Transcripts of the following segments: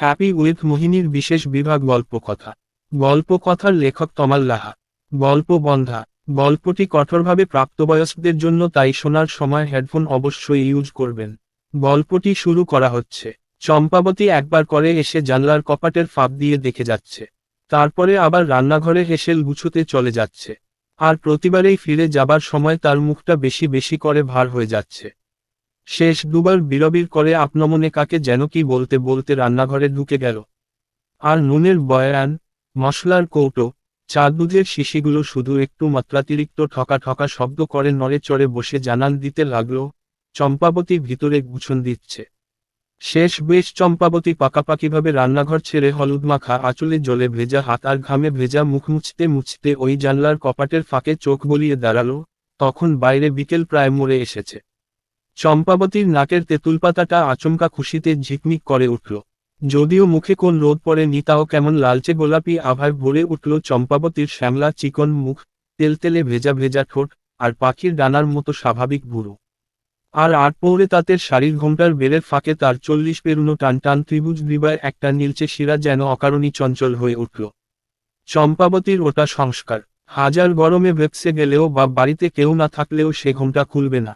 Happy with মোহিনীর বিশেষ বিভাগ গল্প গল্পকথা। গল্পকথার লেখক তমাল লাহা। গল্প বন্ধা। গল্পটি কঠোরভাবে প্রাপ্তবয়স্কদের জন্য তাই শোনার সময় হেডফোন অবশ্যই ইউজ করবেন। গল্পটি শুরু করা হচ্ছে। চম্পাবতী একবার করে এসে জানলার কপাটের ফাঁপ দিয়ে দেখে যাচ্ছে। তারপরে আবার রান্নাঘরে হেসেল গুছুতে চলে যাচ্ছে। আর প্রতিবারেই ফিরে যাবার সময় তার মুখটা বেশি বেশি করে ভার হয়ে যাচ্ছে। শেষ দুবার বিরবির করে আপনমনে কাকে যেন কি বলতে বলতে রান্নাঘরে ঢুকে গেল। আর নুনের বয়ান, মশলার কৌটো চা দুধের শিশিগুলো শুধু একটু মাত্রাতিরিক্ত ঠকা ঠকা শব্দ করে নড়ে চড়ে বসে জানান দিতে লাগল, চম্পাবতী ভিতরে গুছন দিচ্ছে। শেষ বেশ চম্পাবতী পাকাপাকিভাবে রান্নাঘর ছেড়ে হলুদ মাখা আঁচলে জলে ভেজা হাত আর ঘামে ভেজা মুখ মুছতে মুছতে ওই জানলার কপাটের ফাঁকে চোখ বলিয়ে দাঁড়াল, তখন বাইরে বিকেল প্রায় মরে এসেছে। চম্পাবতীর নাকের তেঁতুল পাতাটা আচমকা খুশিতে ঝিকমিক করে উঠল। যদিও মুখে কোন রোদ পড়েনি, তাও কেমন লালচে গোলাপি আভায় ভরে উঠল চম্পাবতীর শ্যামলা চিকন মুখ, তেলতেলে ভেজা ভেজা ঠোঁট, আর পাখির ডানার মতো স্বাভাবিক বুড়ো। আর আট পৌড়ে তাঁতের শাড়ির ঘোমটার বেলের ফাঁকে তার চল্লিশ পেরুনো টান টান ত্রিভুজ গ্রীবায় একটা নীলচে শিরা যেন অকারণী চঞ্চল হয়ে উঠল। চম্পাবতীর ওটা সংস্কার। হাজার গরমে ভেপসে গেলেও বা বাড়িতে কেউ না থাকলেও সে ঘোমটা খুলবে না।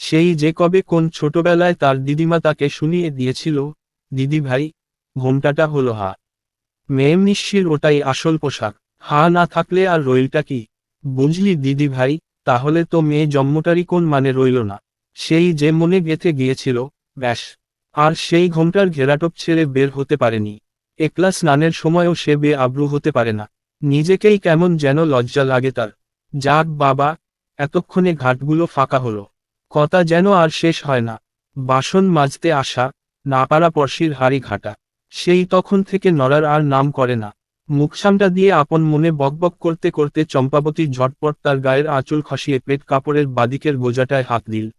সেই যে কবে কোন ছোটবেলায় তার দিদিমা তাকে শুনিয়ে দিয়েছিল, দিদি ভাই, ঘোমটাটা হলো হা। মেম নিশ্চির ওটাই আসল পোশাক। হা না থাকলে আর রইলটা কি? বুঝলি দিদি ভাই, তাহলে তো মেয়ে জন্মটারই কোন মানে রইল না। সেই যে মনে গেথে গিয়েছিল, ব্যাস। আর সেই ঘোমটার ঘেরাটপ ছেড়ে বের হতে পারেনি। একলা স্নানের সময়ও সে বে আব্রু হতে পারে না। নিজেকেই কেমন যেন লজ্জা লাগে তার। যাক বাবা, এতক্ষণে ঘাটগুলো ফাঁকা হলো। কথা যেন আর শেষ হয় না। বাসন মাজতে আসা না পারা পড়শির হাড়ি ঘাটা। সেই তখন থেকে নড়ার আর নাম করে না। মুখসামটা দিয়ে আপন মনে বকবক করতে করতে চম্পাবতী ঝটপট তার গায়ের আঁচল খসিয়ে পেট কাপড়ের বাদিকের গোজাটায় হাত দিল।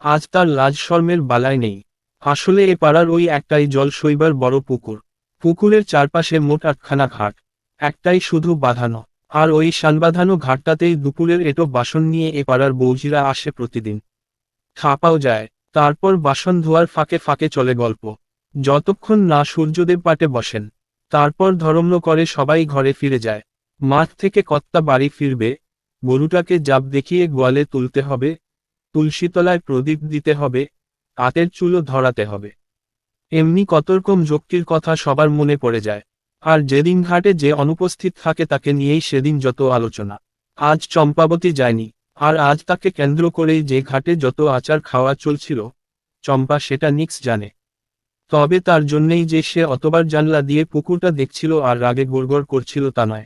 আজ তার লাজ শর্মের বালায় নেই। আসলে এ পাড়ার ওই একটাই জল সইবার বড় পুকুর। পুকুরের চারপাশে মোট আটখানা ঘাট। একটাই শুধু বাঁধানো। আর ওই সানবাঁধানো ঘাটটাতেই দুপুরের এটো বাসন নিয়ে এ পাড়ার বৌজিরা আসে প্রতিদিন। খাপাও যায়, তারপর বাসন ধোয়ার ফাঁকে ফাঁকে চলে গল্প। যতক্ষণ না সূর্যদেব পাটে বসেন, তারপর ধরম্ন করে সবাই ঘরে ফিরে যায়। মাঠ থেকে কত্তা বাড়ি ফিরবে, গরুটাকে জাপ দেখিয়ে গোয়ালে তুলতে হবে, তুলসীতলায় প্রদীপ দিতে হবে হাতের চুলো ধরাতে হবে। এমনি কতরকম যুক্তির কথা সবার মনে পড়ে যায়। আর যেদিন ঘাটে যে অনুপস্থিত থাকে তাকে নিয়েই সেদিন যত আলোচনা। আজ চম্পাবতী যায়নি। আর আজ তাকে কেন্দ্র করেই যে ঘাটে যত আচার খাওয়া চলছিল, চম্পা সেটা নিক্স জানে। তবে তার জন্যেই যে সে অতবার জানলা দিয়ে পুকুরটা দেখছিল আর রাগে গোড়গড় করছিল তা নয়।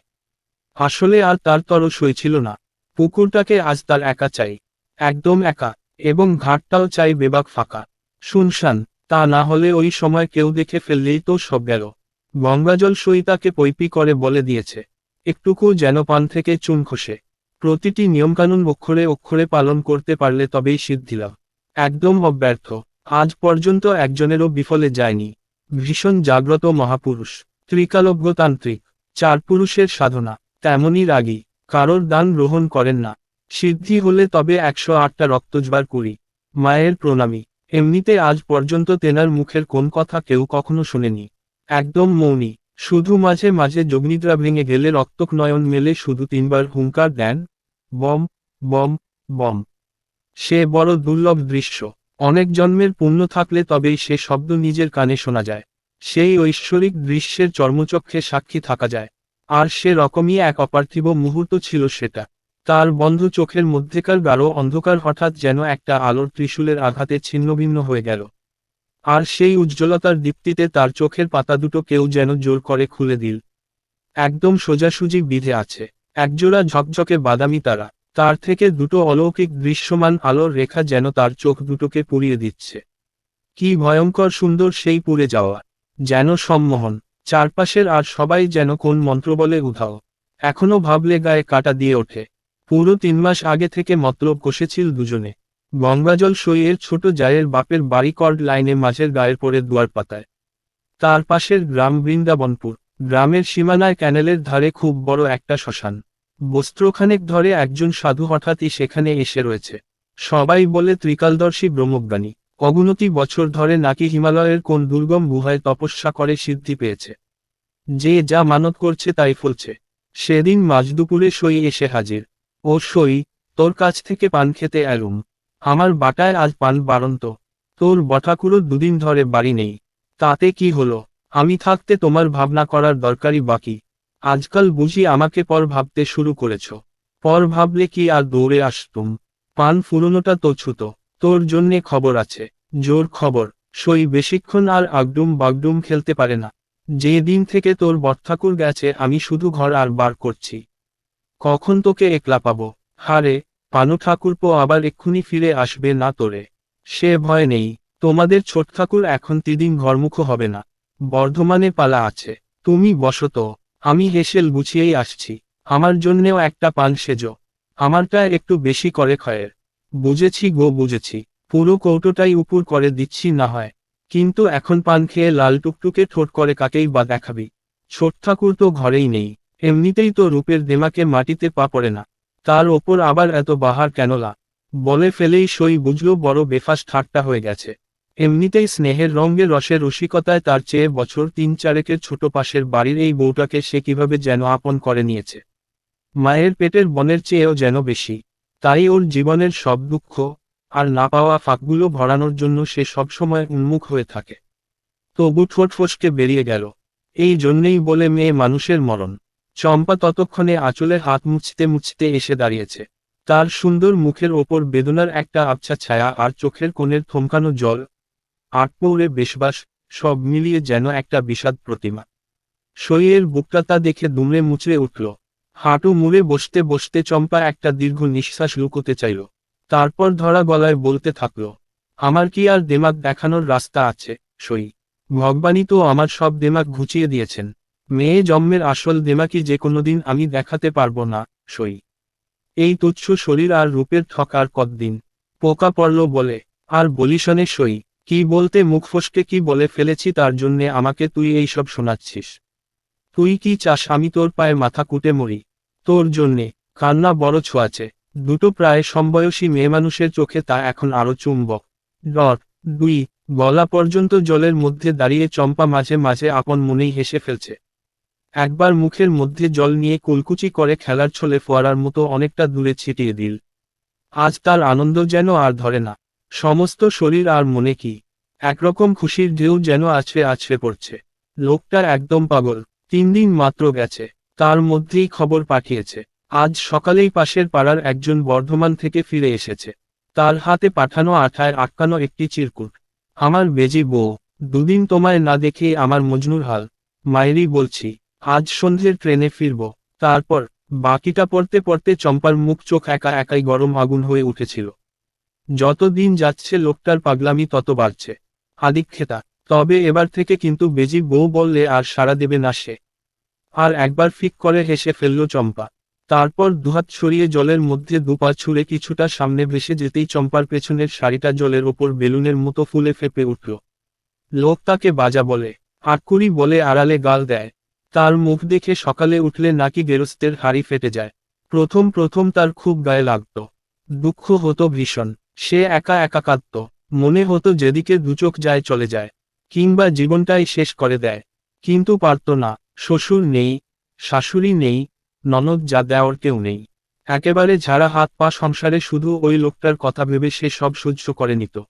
আসলে আর তার তর সইছিল না। পুকুরটাকে আজ তার একা চাই। একদম একা, এবং ঘাটটাও চাই বেবাক ফাঁকা। শুনশান, তা না হলে ওই সময় কেউ দেখে ফেললেই তো সব গেল। গঙ্গাজল সই তাকে পৈপি করে বলে দিয়েছে। একটুকু যেন পান থেকে চুন খসে। প্রতিটি নিয়মকানুন অক্ষরে অক্ষরে পালন করতে পারলে তবেই সিদ্ধিলাভ। একদম অব্যর্থ। আজ পর্যন্ত একজনেরও বিফলে যায়নি। ভীষণ জাগ্রত মহাপুরুষ। ত্রিকালজ্ঞতান্ত্রিক চার পুরুষের সাধনা। তেমনই রাগী। কারোর দান গ্রহণ করেন না। সিদ্ধি হলে তবে একশো আটটা রক্তজবার করি। মায়ের প্রণামী। এমনিতে আজ পর্যন্ত তেনার মুখের কোন কথা কেউ কখনো শোনেনি। একদম মৌনী। শুধু মাঝে মাঝে যোগনিদ্রা ভেঙে গেলে রক্তক নয়ন মেলে শুধু তিনবার হুঙ্কার দেন, বম বম বম। সে বড় দুর্লভ দৃশ্য। অনেক জন্মের পুণ্য থাকলে তবেই সে শব্দ নিজের কানে শোনা যায়। সেই ঐশ্বরিক দৃশ্যের চর্মচক্ষে সাক্ষী থাকা যায়। আর সে রকমই এক অপার্থিব মুহূর্ত ছিল সেটা। তার বন্ধ চোখের মধ্যেকার গাঢ় অন্ধকার হঠাৎ যেন একটা আলোর ত্রিশূলের আঘাতে ছিন্নভিন্ন হয়ে গেল। আর সেই উজ্জ্বলতার দীপ্তিতে তার চোখের পাতা দুটো কেউ যেন জোর করে খুলে দিল। একদম সোজাসুজি বিধে আছে। একজোড়া ঝকঝকে বাদামি তারা। তার থেকে দুটো অলৌকিক দৃশ্যমান আলোর রেখা যেন তার চোখ দুটোকে পুড়িয়ে দিচ্ছে। কি ভয়ঙ্কর সুন্দর সেই পুড়ে যাওয়া। যেন সম্মোহন। চারপাশের আর সবাই যেন কোন মন্ত্র বলে উধাও। এখনও ভাবলে গায়ে কাটা দিয়ে ওঠে। পুরো তিন মাস আগে থেকে মতলব কষেছিল দুজনে। গঙ্গাজল সইয়ের ছোট জায়ের বাপের বাড়ি কর্ড লাইনে মাঝের গায়ের পরে দুয়ার পাতায়। তার পাশের গ্রাম বৃন্দাবনপুর। গ্রামের সীমানায় ক্যানেলের ধারে খুব বড় একটা শ্মশান। বস্ত্রখানেক ধরে একজন সাধু হঠাৎই সেখানে এসে রয়েছে। সবাই বলে, ত্রিকালদর্শী ব্রহ্মজ্ঞানী, অগুনতি বছর ধরে নাকি হিমালয়ের কোন দুর্গম গুহায় তপস্যা করে সিদ্ধি পেয়েছে? যে যা মানত করছে তাই ফলছে। সেদিন মাঝদুপুরে সই এসে হাজির। ও সই, তোর কাছ থেকে পান খেতে এলুম আমার বাটায় আজ পান বারন্ত তোর বঠাকুরো দুদিন ধরে বাড়ি নেই। তাতে কি হলো? আমি থাকতে তোমার ভাবনা করার দরকারই বাকি। আজকাল বুঝি আমাকে পর ভাবতে শুরু করেছ। পর ভাবলে কি আর দৌড়ে আসতুম? পান ফুরনোটা তো ছুত। তোর জন্যে খবর আছে। জোর খবর। সই বেশিক্ষণ আর আগডুম বাগডুম খেলতে পারে না। যে দিন থেকে তোর বটঠাকুর গেছে, আমি শুধু ঘর আর বার করছি। কখন তোকে একলা পাবো? হারে পানু ঠাকুরপো আবার এক্ষুনি ফিরে আসবে না তোরে। সে ভয় নেই, তোমাদের ছোট ঠাকুর এখন তিদিন ঘরমুখ হবে না। বর্ধমানে পালা আছে, তুমি বসত, আমি হেসেল গুছিয়েই আসছি, আমার জন্যেও একটা পান সেজো। আমারটা একটু বেশি করে ক্ষয়ের বুঝেছি গো, বুঝেছি, পুরো কৌটোটাই উপর করে দিচ্ছি না হয়। কিন্তু এখন পান খেয়ে লাল টুকটুকে ঠোঁট করে কাকেই বা দেখাবি? ছোট ঠাকুর তো ঘরেই নেই, এমনিতেই তো রূপের দেমাকে মাটিতে পা পড়ে না। তার ওপর আবার এত বাহার কেনলা বলে ফেলেই সই বুঝলো বড় বেফাস ঠাট্টা হয়ে গেছে। এমনিতেই স্নেহের রঙে রসের রসিকতায় তার চেয়ে বছর তিন চারেকের ছোট পাশের বাড়ির এই বউটাকে সে কীভাবে যেন আপন করে নিয়েছে। মায়ের পেটের বনের চেয়েও যেন বেশি। তাই ওর জীবনের সব দুঃখ আর না পাওয়া ফাঁকগুলো ভরানোর জন্য সে সবসময় উন্মুখ হয়ে থাকে। তবু ঠোঁট ফসকে বেরিয়ে গেল। এই জন্যেই বলে মেয়ে মানুষের মরণ। চম্পা ততক্ষণে আঁচলে হাত মুছতে মুছতে এসে দাঁড়িয়েছে। তার সুন্দর মুখের ওপর বেদনার একটা আবছা ছায়া আর চোখের কোণের থমকানো জল। আটপৌরে বেশবাস, সব মিলিয়ে যেন একটা বিষাদ প্রতিমা। সইয়ের বুকটা তা দেখে দুমড়ে মুচড়ে উঠল। হাঁটু মুড়ে বসতে বসতে চম্পা একটা দীর্ঘ নিঃশ্বাস লুকোতে চাইল। তারপর ধরা গলায় বলতে থাকল, আমার কি আর দেমাক দেখানোর রাস্তা আছে, সই? ভগবানই তো আমার সব দেমাক ঘুচিয়ে দিয়েছেন। মেয়ে জন্মের আসল দেমাকি যে কোনোদিন আমি দেখাতে পারব না, সই। এই তুচ্ছ শরীর আর রূপের ঠক আর কতদিন? পোকা পড়ল বলে, আর বলিশনে সই, কি বলতে মুখ ফসকে কি বলে ফেলেছি তার জন্যে আমাকে তুই এই সব শোনাচ্ছিস। তুই কি চাস আমি তোর পায়ে মাথা কুটে মরি? তোর জন্যে, কান্না বড় ছোঁয়াছে দুটো প্রায় সমবয়সী মেয়ে মানুষের চোখে তা এখন আরও চুম্বক। ডট দুই, গলা পর্যন্ত জলের মধ্যে দাঁড়িয়ে চম্পা মাঝে মাঝে আপন মনেই হেসে ফেলছে। একবার মুখের মধ্যে জল নিয়ে কুলকুচি করে খেলার ছলে ফোয়ারার মতো অনেকটা দূরে ছিটিয়ে দিল। আজ তার আনন্দ যেন আর ধরে না। সমস্ত শরীর আর মনে কি? একরকম খুশির ঢেউ যেন আছড়ে আছড়ে পড়ছে। লোকটা একদম পাগল। তিন দিন মাত্র গেছে। তার মধ্যেই খবর পাঠিয়েছে। আজ সকালেই পাশের পাড়ার একজন বর্ধমান থেকে ফিরে এসেছে। তার হাতে পাঠানো আঠায় আটকানো একটি চিরকুট। আমার বেজি বউ, দুদিন তোমায় না দেখে আমার মজনুর হাল। মায়েরই বলছি আজ সন্ধ্যের ট্রেনে ফিরব। তারপর, বাকিটা পড়তে পড়তে চম্পার মুখ চোখ একা একাই গরম আগুন হয়ে উঠেছিল। যত দিন যাচ্ছে লোকটার পাগলামি তত বাড়ছে। আদিক্ষেতা তবে এবার থেকে কিন্তু বেজি বউ বললে আর সাড়া দেবে না সে। আর একবার ফিক করে হেসে ফেলল চম্পা। তারপর দুহাত ছড়িয়ে জলের মধ্যে দুপা ছুঁড়ে কিছুটা সামনে ভেসে যেতেই চম্পার পেছনের শাড়িটা জলের ওপর বেলুনের মতো ফুলে ফেপে উঠল। লোক তাকে বাজা বলে আটকুড়ি বলে আড়ালে গাল দেয়। তার মুখ দেখে সকালে উঠলে নাকি গেরস্তের হাড়ি ফেটে যায়। প্রথম প্রথম তার খুব গায়ে লাগত। দুঃখ হতো ভীষণ। সে একা একা কাঁদত। মনে হতো যেদিকে দুচোখ যায় চলে যায়। কিংবা জীবনটাই শেষ করে দেয়। কিন্তু পারত না। শ্বশুর নেই। শাশুড়ি নেই। ননদ যা দেওয়ার কেউ নেই। একেবারে ঝাড়া হাত পা সংসারে শুধু ওই লোকটার কথা ভেবে সে সব সহ্য করে নিত।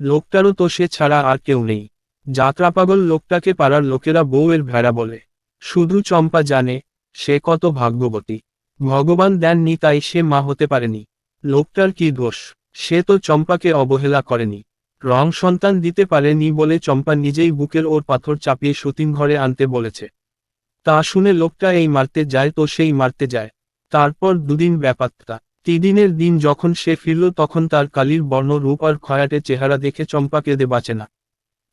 লোকটারও তো সে ছাড়া আর কেউ নেই। যাত্রাপাগল লোকটাকে পাড়ার লোকেরা বউয়ের ভেড়া বলে। শুধু চম্পা জানে, সে কত ভাগ্যবতী। ভগবান দেননি তাই সে মা হতে পারেনি। লোকটার কি দোষ? সে তো চম্পাকে অবহেলা করেনি। রং সন্তান দিতে পারেনি বলে চম্পা নিজেই বুকের ওর পাথর চাপিয়ে সতীন ঘরে আনতে বলেছে। তা শুনে লোকটা এই মারতে যায় তো সেই মারতে যায়। তারপর দুদিন ব্যাপারটা তিদিনের দিন যখন সে ফিরল তখন তার কালির বর্ণ রূপ আর খয়াটে চেহারা দেখে চম্পা কেঁদে বাঁচে না।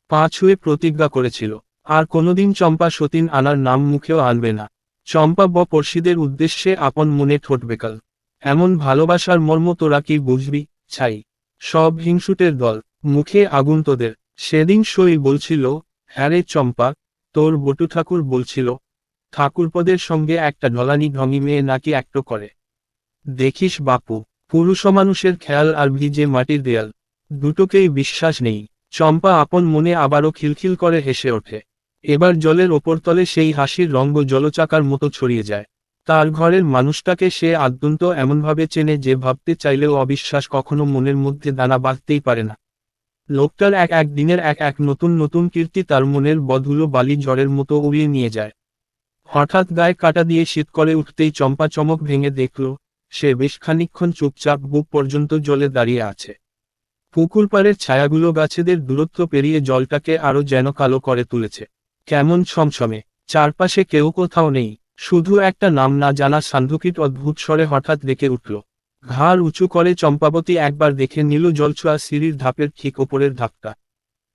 পা ছুঁয়ে প্রতিজ্ঞা করেছিল। আর কোনোদিন চম্পা সতীন আনার নাম মুখেও আনবে না। চম্পা ব পড়শিদের উদ্দেশ্যে আপন মনে ঠোঁট বেকাল। এমন ভালোবাসার মর্ম তোরা কি বুঝবি, ছাই? সব হিংসুটের দল, মুখে আগুন তোদের সেদিন সই বলছিল হ্যাঁ রে চম্পা, তোর বটু ঠাকুর বলছিল, ঠাকুরপদের সঙ্গে একটা ঢলানি ঢঙি মেয়ে নাকি একটো করে। দেখিস বাপু, পুরুষ মানুষের খেয়াল আর ভিজে মাটির দেয়াল, দুটোকেই বিশ্বাস নেই। চম্পা আপন মনে আবারও খিলখিল করে হেসে ওঠে। এবার জলের ওপরতলে সেই হাসির রঙ্গ জলচাকার মতো ছড়িয়ে যায়। তার ঘরের মানুষটাকে সে আদ্যন্ত এমনভাবে চেনে যে ভাবতে চাইলেও অবিশ্বাস কখনো মনের মধ্যে দানা বাঁধতেই পারে না। লোকটার এক এক দিনের এক এক নতুন নতুন কীর্তি তার মনের বধুলো বালি ঝড়ের মতো উড়িয়ে নিয়ে যায়। হঠাৎ গায়ে কাটা দিয়ে শীত করে উঠতেই চম্পা চমক ভেঙে দেখল, সে বেশ খানিকক্ষণ চুপচাপ বুক পর্যন্ত জলে দাঁড়িয়ে আছে। পুকুর পাড়ের ছায়াগুলো গাছেদের দূরত্ব পেরিয়ে জলটাকে আরও যেন কালো করে তুলেছে। কেমন ছমছমে। চারপাশে কেউ কোথাও নেই। শুধু একটা নাম না জানা সান্ধুকিট অদ্ভুত স্বরে হঠাৎ ডেকে উঠল। ঘাড় উঁচু করে চম্পাবতী একবার দেখে নিল জলছোয়া সিঁড়ির ধাপের ঠিক ওপরের ধাপটা।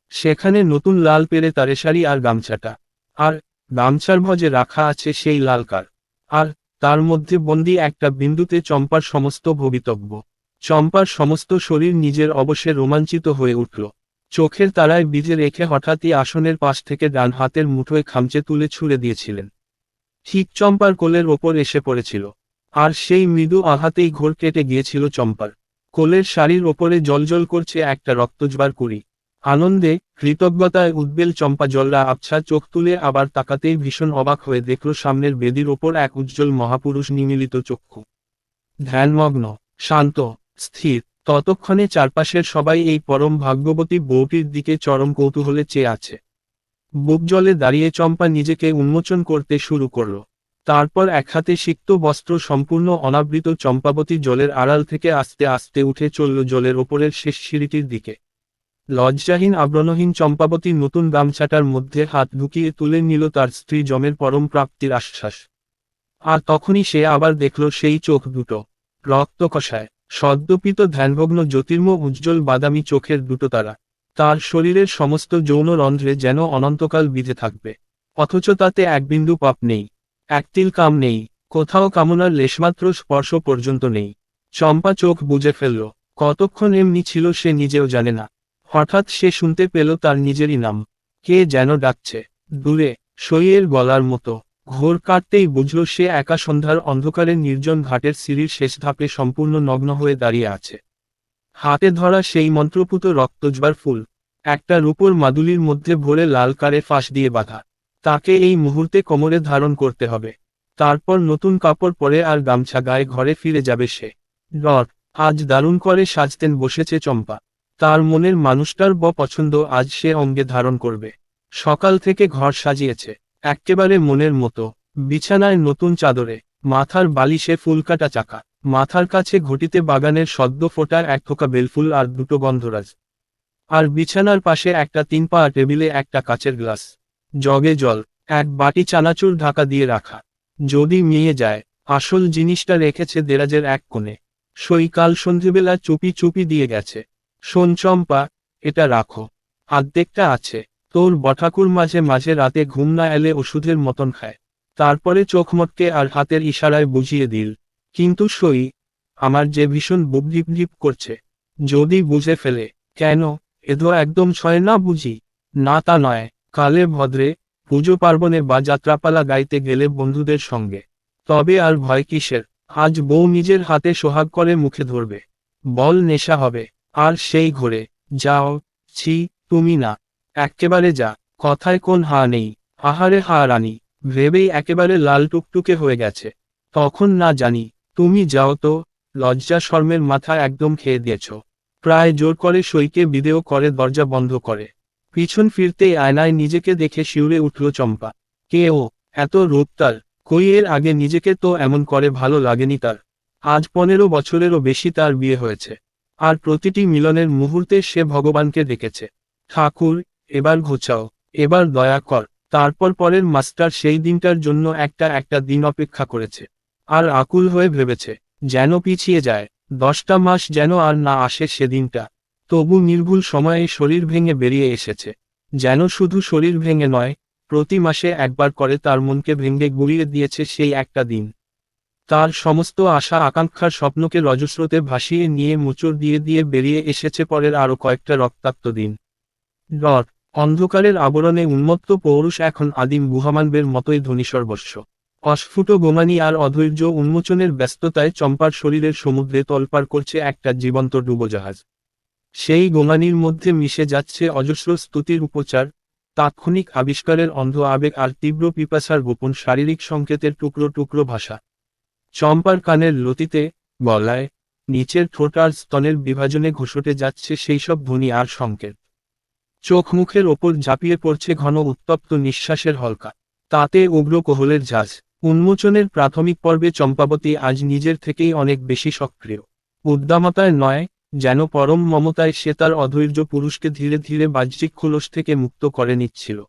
সেখানে নতুন লাল পেরে তারে শাড়ি আর গামছাটা। আর গামছার ভজে রাখা আছে সেই লাল কার। আর তার মধ্যে বন্দি একটা বিন্দুতে চম্পার সমস্ত ভবিতব্য। চম্পার সমস্ত শরীর নিজের অবশ্যে রোমাঞ্চিত হয়ে উঠল। চোখের তারায় বিজে রেখে হঠাৎই আসনের পাশ থেকে ডান হাতের মুঠোয় খামচে তুলে ছুঁড়ে দিয়েছিলেন। ঠিক চম্পার কোলের ওপর এসে পড়েছিল। আর সেই মৃদু আঘাতেই ঘোর কেটে গিয়েছিল চম্পার। কোলের শাড়ির ওপরে জলজল করছে একটা রক্তজ্বার কুড়ি। আনন্দে, কৃতজ্ঞতায় উদ্বেল চম্পা জলরা আবছা চোখ তুলে আবার তাকাতেই ভীষণ অবাক হয়ে দেখল সামনের বেদির ওপর এক উজ্জ্বল মহাপুরুষ নিমিলিত চক্ষু। ধ্যানমগ্ন, শান্ত, স্থির। ততক্ষণে চারপাশের সবাই এই পরম ভাগ্যবতী বউটির দিকে চরম কৌতূহলে চেয়ে আছে। বুক জলে দাঁড়িয়ে চম্পা নিজেকে উন্মোচন করতে শুরু করল। তারপর এক হাতে সিক্ত বস্ত্র সম্পূর্ণ অনাবৃত চম্পাবতী জলের আড়াল থেকে আস্তে আস্তে উঠে চলল জলের ওপরের শেষ সিঁড়িটির দিকে। লজ্জাহীন আব্রণহীন চম্পাবতী নতুন গামছাটার মধ্যে হাত ঢুকিয়ে তুলে নিল তার স্ত্রী জমের পরম প্রাপ্তির আশ্বাস। আর তখনই সে আবার দেখল সেই চোখ দুটো, রক্ত কষায়। সদ্যপিত ধ্যানভগ্ন জ্যোতির্ম উজ্জ্বল বাদামি চোখের দুটো তারা। তার শরীরের সমস্ত যৌন রন্ধ্রে যেন অনন্তকাল বিধে থাকবে। অথচ তাতে এক বিন্দু পাপ নেই একতিল কাম নেই, কোথাও কামনার লেশমাত্র স্পর্শ পর্যন্ত নেই। চম্পা চোখ বুঝে ফেলল, কতক্ষণ এমনি ছিল সে নিজেও জানে না। হঠাৎ সে শুনতে পেল তার নিজেরই নাম, কে যেন ডাকছে। দূরে সইয়ের গলার মতো। ঘোর কাটতেই বুঝল সে একা সন্ধ্যার অন্ধকারে নির্জন ঘাটের সিঁড়ির শেষ ধাপে সম্পূর্ণ নগ্ন হয়ে দাঁড়িয়ে আছে। হাতে ধরা সেই মন্ত্রপুত রক্তজবার ফুল, একটা রূপোর মাদুলির মধ্যে ভরে লাল কারে ফাঁস দিয়ে বাঁধা। তাকে এই মুহূর্তে কোমরে ধারণ করতে হবে। তারপর নতুন কাপড় পরে আর গামছা গায়ে ঘরে ফিরে যাবে সে। রট আজ দারুণ করে সাজতেন বসেছে চম্পা। তার মনের মানুষটার ব পছন্দ আজ সে অঙ্গে ধারণ করবে। সকাল থেকে ঘর সাজিয়েছে। এক্কেবারে মনের মতো, বিছানায় নতুন চাদরে, মাথার বালিশে ফুলকাটা চাকা, মাথার কাছে ঘটিতে বাগানের সদ্য ফোটার এক থোকা বেলফুল আর দুটো গন্ধরাজ। আর বিছানার পাশে একটা তিন পা টেবিলে একটা কাচের গ্লাস। জগে জল, এক বাটি চানাচুর ঢাকা দিয়ে রাখা। যদি মিয়ে যায়, আসল জিনিসটা রেখেছে দেরাজের এক কোণে। সৈকাল সন্ধ্যেবেলা চুপি চুপি দিয়ে গেছে। শোন চম্পা, এটা রাখো। আর্ধেকটা আছে। তোর বঠাকুর মাঝে মাঝে রাতে ঘুম না এলে ওষুধের মতন খায়। তারপরে চোখ মটকে আর হাতের ইশারায় বুঝিয়ে দিল, কিন্তু সই, আমার যে ভীষণ বুবলিপ করছে, যদি বুঝে ফেলে, কেন? এদো একদম ছয় না বুঝি। না তা নয়, কালে ভদ্রে পুজো পার্বণে বা যাত্রাপালা গাইতে গেলে বন্ধুদের সঙ্গে। তবে আর ভয় কিসের? আজ বউ নিজের হাতে সোহাগ করে মুখে ধরবে। বল নেশা হবে, আর সেই ঘোরে, যাও, ছি, তুমি না। একেবারে যা, কথায় কোন হা নেই, আহারে হা রানী ভেবেই একেবারে লাল টুকটুকে হয়ে গেছে। তখন না জানি, তুমি যাও তো, লজ্জা শর্মের মাথা একদম খেয়ে দিয়েছ। প্রায় জোর করে সইকে বিদেও করে দরজা বন্ধ করে। পিছন ফিরতেই আয়নায় নিজেকে দেখে শিউরে উঠল চম্পা। কে ও, এত রূপতাল কই এর আগে নিজেকে তো এমন করে ভালো লাগেনি তার। আজ পনেরো বছরেরও বেশি তার বিয়ে হয়েছে। আর প্রতিটি মিলনের মুহূর্তে সে ভগবানকে দেখেছে। ঠাকুর এবার ঘোচাও, এবার দয়া কর। তারপর পরের মাস্টার সেই দিনটার জন্য একটা একটা দিন অপেক্ষা করেছে। আর আকুল হয়ে ভেবেছে, যেন পিছিয়ে যায়, দশটা মাস যেন আর না আসে সেদিনটা তবু নির্ভুল সময়ে শরীর ভেঙে বেরিয়ে এসেছে। যেন শুধু শরীর ভেঙে নয়, প্রতি মাসে একবার করে তার মনকে ভেঙে গুড়িয়ে দিয়েছে সেই একটা দিন। তার সমস্ত আশা আকাঙ্ক্ষার স্বপ্নকে রজস্রোতে ভাসিয়ে নিয়ে মুচড় দিয়ে দিয়ে বেরিয়ে এসেছে পরের আরও কয়েকটা রক্তাক্ত দিন। ডট অন্ধকারের আবরণে উন্মত্ত পৌরুষ এখন আদিম গুহামানবের মতোই ধ্বনিসর্বস্ব অস্ফুট গোমানি আর অধৈর্য উন্মোচনের ব্যস্ততায় চম্পার শরীরের সমুদ্রে তলপার করছে একটা জীবন্ত ডুবোজাহাজ। সেই গোমানির মধ্যে মিশে যাচ্ছে অজস্র স্তুতির উপচার, তাৎক্ষণিক আবিষ্কারের অন্ধ আবেগ আর তীব্র পিপাসার গোপন শারীরিক সংকেতের টুকরো টুকরো ভাষা। চম্পার কানের লতিতে, গলায়, নিচের ঠোঁট আর স্তনের বিভাজনে ঘুষটে যাচ্ছে সেই সব ধ্বনি আর সংকেত। চোখ মুখের ওপর ঝাঁপিয়ে পড়ছে ঘন উত্তপ্ত নিঃশ্বাসের হলকা। তাতে উগ্র কোহলের ঝাঁজ উন্মোচনের প্রাথমিক পর্বে চম্পাবতী আজ নিজের থেকেই অনেক বেশি সক্রিয়। উদ্দামতায় নয়, যেন পরম মমতায় সে তার অধৈর্য পুরুষকে ধীরে ধীরে বাহ্যিক খোলস থেকে মুক্ত করে নিচ্ছিল।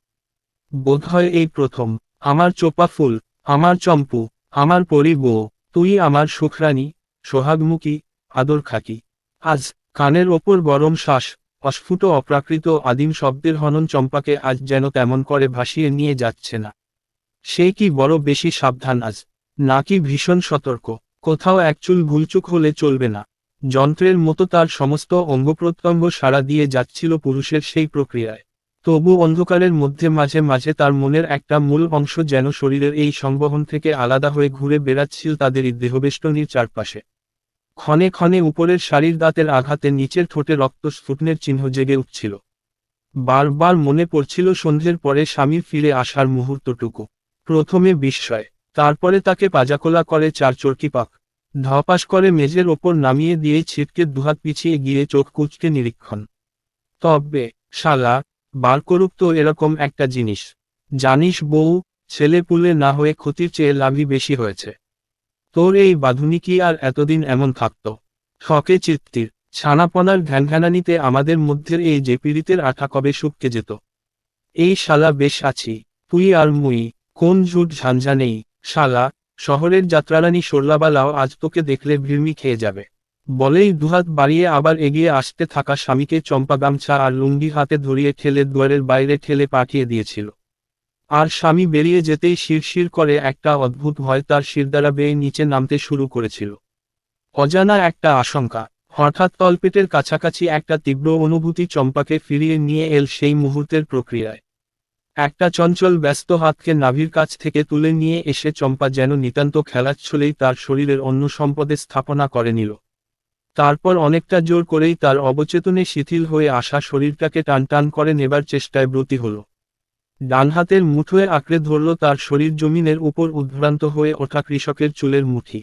বোধহয় এই প্রথম, আমার চোপা ফুল, আমার চম্পু, আমার পরি বউ, তুই আমার সুখরানী, সোহাগমুখী, আদর খাকি আজ কানের ওপর গরম শ্বাস অস্ফুট অপ্রাকৃত আদিম শব্দের হনন চম্পাকে আজ যেন তেমন করে ভাসিয়ে নিয়ে যাচ্ছে না। সে কি বড় বেশি সাবধান আজ? নাকি ভীষণ সতর্ক? কোথাও একচুল ভুলচুক হলে চলবে না। যন্ত্রের মতো তার সমস্ত অঙ্গপ্রত্যঙ্গ সাড়া দিয়ে যাচ্ছিল পুরুষের সেই প্রক্রিয়ায়। তবু অন্ধকারের মধ্যে মাঝে মাঝে তার মনের একটা মূল অংশ যেন শরীরের এই সংবহন থেকে আলাদা হয়ে ঘুরে বেড়াচ্ছিল তাদের দেহবেষ্টনীর চারপাশে। ক্ষণে ক্ষণে উপরের শাড়ির দাঁতের আঘাতে নিচের ঠোঁটে রক্ত রক্তস্ফুটনের চিহ্ন জেগে উঠছিল। বারবার মনে পড়ছিল সন্ধ্যের পরে স্বামীর ফিরে আসার মুহূর্তটুকু। প্রথমে বিস্ময়, তারপরে তাকে পাজাকোলা করে চার চরকি পাক। ধপাস করে মেজের ওপর নামিয়ে দিয়ে ছিটকে দুহাত পিছিয়ে গিয়ে চোখ কুচকে নিরীক্ষণ। তবে, শালা বার করুক তো এরকম একটা জিনিস। জানিস বউ ছেলে পুলে না হয়ে ক্ষতির চেয়ে লাভই বেশি হয়েছে। তোর এই বাঁধুনি কি আর এতদিন এমন থাকত? শখে চিত্তির, ছানাপনার ঘ্যানঘ্যানানিতে আমাদের মধ্যের এই যে পীড়িতের আঠা কবে শুককে যেত? এই শালা বেশ আছি, তুই আর মুই, কোন ঝুট ঝাঞ্ঝা নেই, শালা, শহরের যাত্রারানী সরলাবালাও আজ তোকে দেখলে ভিড়মি খেয়ে যাবে। বলেই দুহাত বাড়িয়ে আবার এগিয়ে আসতে থাকা স্বামীকে চম্পা গামছা আর লুঙ্গি হাতে ধরিয়ে ঠেলে দুয়ারের বাইরে ঠেলে পাঠিয়ে দিয়েছিল। আর স্বামী বেরিয়ে যেতেই শিরশির করে একটা অদ্ভুত ভয় তার শিরদারা বেয়ে নিচে নামতে শুরু করেছিল। অজানা একটা আশঙ্কা, হঠাৎ তলপেটের কাছাকাছি একটা তীব্র অনুভূতি চম্পাকে ফিরিয়ে নিয়ে এল সেই মুহূর্তের প্রক্রিয়ায়। একটা চঞ্চল ব্যস্ত হাতকে নাভির কাছ থেকে তুলে নিয়ে এসে চম্পা যেন নিতান্ত খেলাচ্ছলেই তার শরীরের অন্য সম্পদে স্থাপনা করে নিল। তারপর অনেকটা জোর করেই তার অবচেতনে শিথিল হয়ে আসা শরীরটাকে টান টান করে নেবার চেষ্টায় ব্রতী হল। ডান হাতের মুঠোয় আঁকড়ে ধরল তার শরীর জমিনের উপর উদ্ভ্রান্ত হয়ে ওঠা কৃষকের চুলের মুঠি।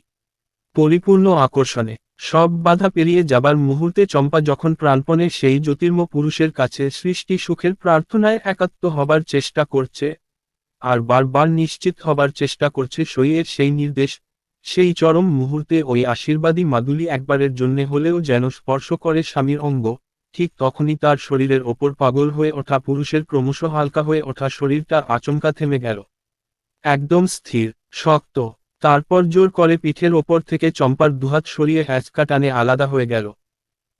পরিপূর্ণ আকর্ষণে, সব বাধা পেরিয়ে যাবার মুহূর্তে চম্পা যখন প্রাণপণে সেই জ্যোতির্ম পুরুষের কাছে সৃষ্টি সুখের প্রার্থনায় একাত্ম হবার চেষ্টা করছে, আর বারবার নিশ্চিত হবার চেষ্টা করছে সইয়ের সেই নির্দেশ, সেই চরম মুহূর্তে ওই আশীর্বাদী মাদুলি একবারের জন্যে হলেও যেন স্পর্শ করে স্বামীর অঙ্গ। ঠিক তখনই তার শরীরের ওপর পাগল হয়ে ওঠা পুরুষের ক্রমশ হালকা হয়ে ওঠা শরীরটা আচমকা থেমে গেল। একদম স্থির, শক্ত, তারপর জোর করে পিঠের ওপর থেকে চম্পার দুহাত সরিয়ে হ্যাচকা টানে আলাদা হয়ে গেল।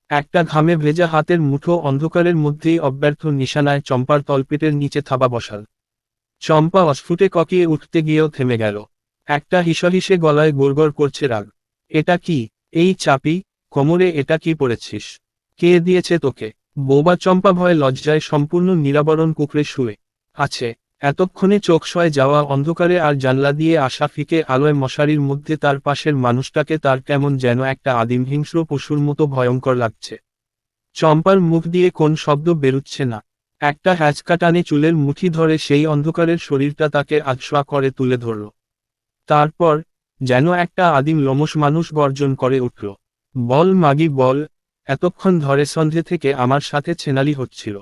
একটা ঘামে ভেজা হাতের মুঠো অন্ধকারের মধ্যেই অব্যর্থ নিশানায় চম্পার তলপেটের নিচে থাবা বসাল। চম্পা অস্ফুটে ককিয়ে উঠতে গিয়েও থেমে গেল। একটা হিসহিসে গলায় গোড়গড় করছে রাগ। এটা কি? এই চাপি? কোমরে এটা কি পড়েছিস কে দিয়েছে তোকে? বোবা চম্পা ভয়ে লজ্জায় সম্পূর্ণ নিরাবরণ কুকড়ে শুয়ে আছে। এতক্ষণে চোখ সয়ে যাওয়া অন্ধকারে আর জানলা দিয়ে আসা ফিকে আলোয় মশারির মধ্যে তার পাশের মানুষটাকে তার কেমন যেন একটা আদিম হিংস্র পশুর মতো ভয়ঙ্কর লাগছে। চম্পার মুখ দিয়ে কোন শব্দ বেরুচ্ছে না। একটা হ্যাচকা টানে চুলের মুঠি ধরে সেই অন্ধকারের শরীরটা তাকে আছোয়া করে তুলে ধরল। তারপর যেন একটা আদিম লমস মানুষ গর্জন করে উঠল, বল মাগি, বল। এতক্ষণ ধরে সন্ধে থেকে আমার সাথে ছেনালি হচ্ছিল।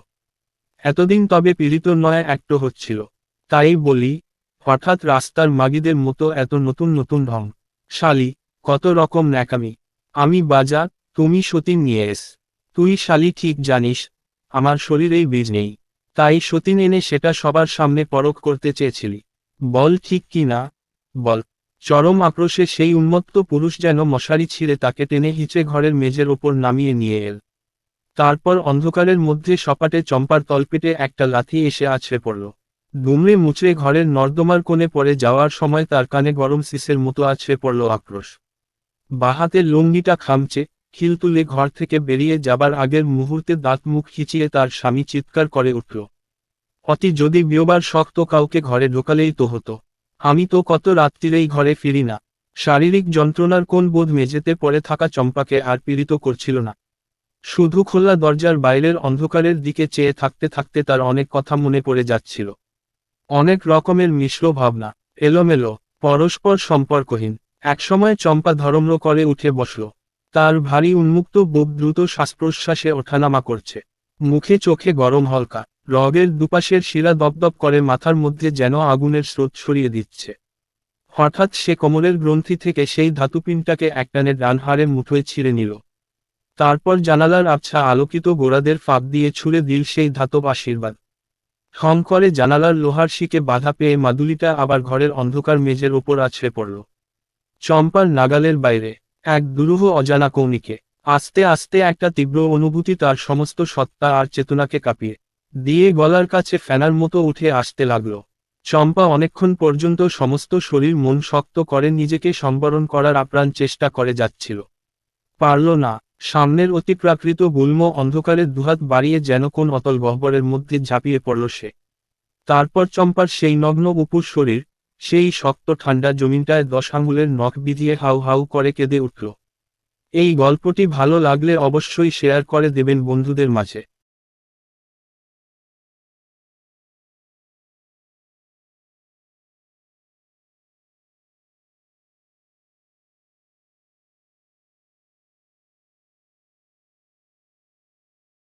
এতদিন তবে পীড়িত নয়, একটো হচ্ছিল। তাই বলি, হঠাৎ রাস্তার মাগিদের মতো এত নতুন নতুন ঢং। শালি, কত রকম ন্যাকামি। আমি, বাজা, তুমি সতীন নিয়ে এস। তুই শালি ঠিক জানিস, আমার শরীরেই বীজ নেই। তাই সতীন এনে সেটা সবার সামনে পরখ করতে চেয়েছিলি। বল ঠিক কি না? বল। চরম আক্রোশে সেই উন্মত্ত পুরুষ যেন মশারি ছিঁড়ে তাকে টেনে হিচে ঘরের মেজের ওপর নামিয়ে নিয়ে এল। তারপর অন্ধকারের মধ্যে সপাটে চম্পার তলপেটে একটা লাথি এসে আছড়ে পড়ল। দুমড়ে মুচড়ে ঘরের নর্দমার কোণে পড়ে যাওয়ার সময় তার কানে গরম সিসের মতো আছড়ে পড়ল আক্রোশ। বাহাতের লুঙ্গিটা খামচে, খিল তুলে ঘর থেকে বেরিয়ে যাবার আগের মুহূর্তে দাঁত মুখ খিচিয়ে তার স্বামী চিৎকার করে উঠল। অতি যদি বিয়বার শক্ত কাউকে ঘরে ঢোকালেই তো হতো। আমি তো কত রাত্রিরেই ঘরে ফিরি না। শারীরিক যন্ত্রণার কোন বোধ মেঝেতে পড়ে থাকা চম্পাকে আর পীড়িত করছিল না। শুধু খোলা দরজার বাইরের অন্ধকারের দিকে চেয়ে থাকতে থাকতে তার অনেক কথা মনে পড়ে যাচ্ছিল। অনেক রকমের মিশ্র ভাবনা, এলোমেলো, পরস্পর সম্পর্কহীন, একসময় চম্পা ধরম্র করে উঠে বসল। তার ভারী উন্মুক্ত বুক দ্রুত শ্বাস প্রশ্বাসে ওঠানামা করছে। মুখে চোখে গরম হলকা, রগের দুপাশের শিরা দপদপ করে মাথার মধ্যে যেন আগুনের স্রোত সরিয়ে দিচ্ছে। হঠাৎ সে কোমরের গ্রন্থি থেকে সেই ধাতুপিনটাকে একটানে ডান মুঠোয় ছিঁড়ে নিল। তারপর জানালার আবছা আলোকিত গোড়াদের ফাঁক দিয়ে ছুঁড়ে দিল সেই ধাতব আশীর্বাদ। ঠং করে জানালার লোহার শিকে বাধা পেয়ে মাদুলিটা আবার ঘরের অন্ধকার মেজের ওপর আছড়ে পড়ল। চম্পার নাগালের বাইরে, এক দুরূহ অজানা কৌণিকে আস্তে আস্তে একটা তীব্র অনুভূতি তার সমস্ত সত্তা আর চেতনাকে কাঁপিয়ে দিয়ে গলার কাছে ফেনার মতো উঠে আসতে লাগল। চম্পা অনেকক্ষণ পর্যন্ত সমস্ত শরীর মন শক্ত করে নিজেকে সম্বরণ করার আপ্রাণ চেষ্টা করে যাচ্ছিল। পারল না, সামনের অতিপ্রাকৃত গুল্ম অন্ধকারের দুহাত বাড়িয়ে যেন কোন অতল গহ্বরের মধ্যে ঝাঁপিয়ে পড়ল সে। তারপর চম্পার সেই নগ্ন উপুর শরীর, সেই শক্ত ঠান্ডা জমিনটায় দশ আঙুলের নখ বিধিয়ে হাউ হাউ করে কেঁদে উঠল। এই গল্পটি ভালো লাগলে অবশ্যই শেয়ার করে দেবেন বন্ধুদের মাঝে।